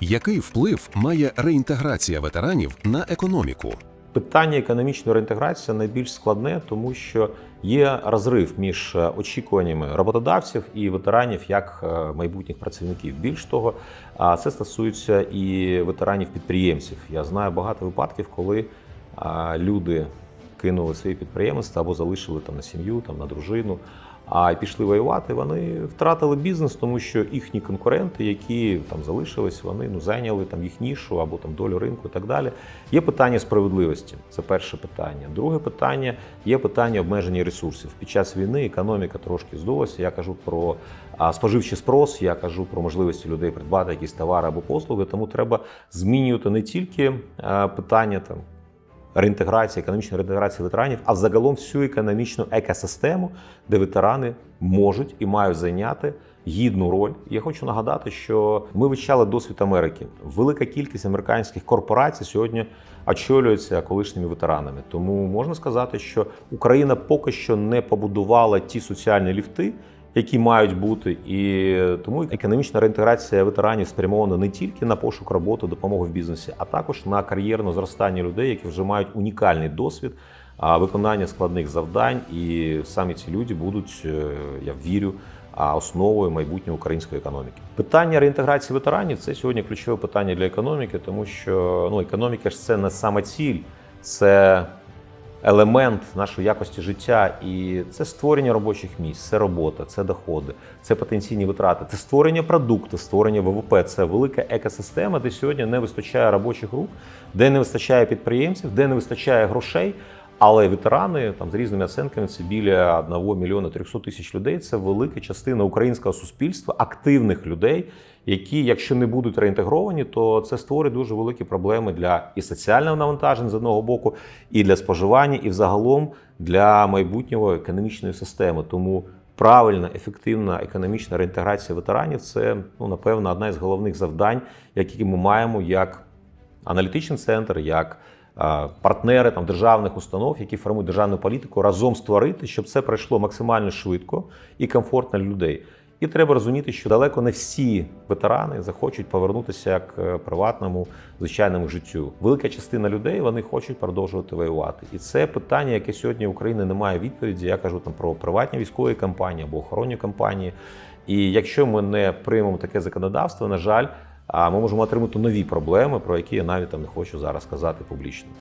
Який вплив має реінтеграція ветеранів на економіку? Питання економічної реінтеграції найбільш складне, тому що є розрив між е, очікуваннями роботодавців і ветеранів як е, майбутніх працівників. Більш того, це стосується і ветеранів-підприємців. Я знаю багато випадків, коли люди кинули свої підприємства або залишили там на сім'ю, там на дружину. А пішли воювати, вони втратили бізнес, тому що їхні конкуренти, які там залишились, вони ну зайняли там їх нішу або там долю ринку і так далі. Є питання справедливості. Це перше питання. Друге питання є питання обмеження ресурсів. Під час війни економіка трошки здулася. Я кажу про споживчий спрос, я кажу про можливості людей придбати якісь товари або послуги. Тому треба змінювати не тільки питання там реінтеграції, економічної реінтеграції ветеранів, а загалом всю економічну екосистему, де ветерани можуть і мають зайняти гідну роль. Я хочу нагадати, що ми вивчали досвід Америки. Велика кількість американських корпорацій сьогодні очолюється колишніми ветеранами. Тому можна сказати, що Україна поки що не побудувала ті соціальні ліфти. Які мають бути, і тому економічна реінтеграція ветеранів спрямована не тільки на пошук роботи, допомогу в бізнесі, а також на кар'єрне зростання людей, які вже мають унікальний досвід виконання складних завдань. І самі ці люди будуть, е, я вірю, основою майбутньої української економіки. Питання реінтеграції ветеранів це сьогодні ключове питання для економіки, тому що ну економіка ж це не саме ціль, це елемент нашої якості життя, і це створення робочих місць, це робота, це доходи, це потенційні витрати, це створення продукту, створення ВВП. Це велика екосистема, де сьогодні не вистачає робочих рук, де не вистачає підприємців, де не вистачає грошей. Але ветерани там з різними оцінками це біля 1 мільйона 300 тисяч людей. Це велика частина українського суспільства, активних людей, які, якщо не будуть реінтегровані, то це створить дуже великі проблеми для і соціального навантаження з одного боку, і для споживання, і взагалом для майбутнього економічної системи. Тому правильна, ефективна економічна реінтеграція ветеранів це ну напевно одна із головних завдань, які ми маємо як аналітичний центр, як партнери там державних установ, які формують державну політику, разом створити, щоб це пройшло максимально швидко і комфортно для людей. І треба розуміти, що далеко не всі ветерани захочуть повернутися к е, приватному звичайному життю. Велика частина людей вони хочуть продовжувати воювати. І це питання, яке сьогодні в Україні не має відповіді. Я кажу там про приватні військові компанії або охоронні компанії. І якщо ми не приймемо таке законодавство, на жаль, а ми можемо отримати нові проблеми, про які я навіть там не хочу зараз казати публічно.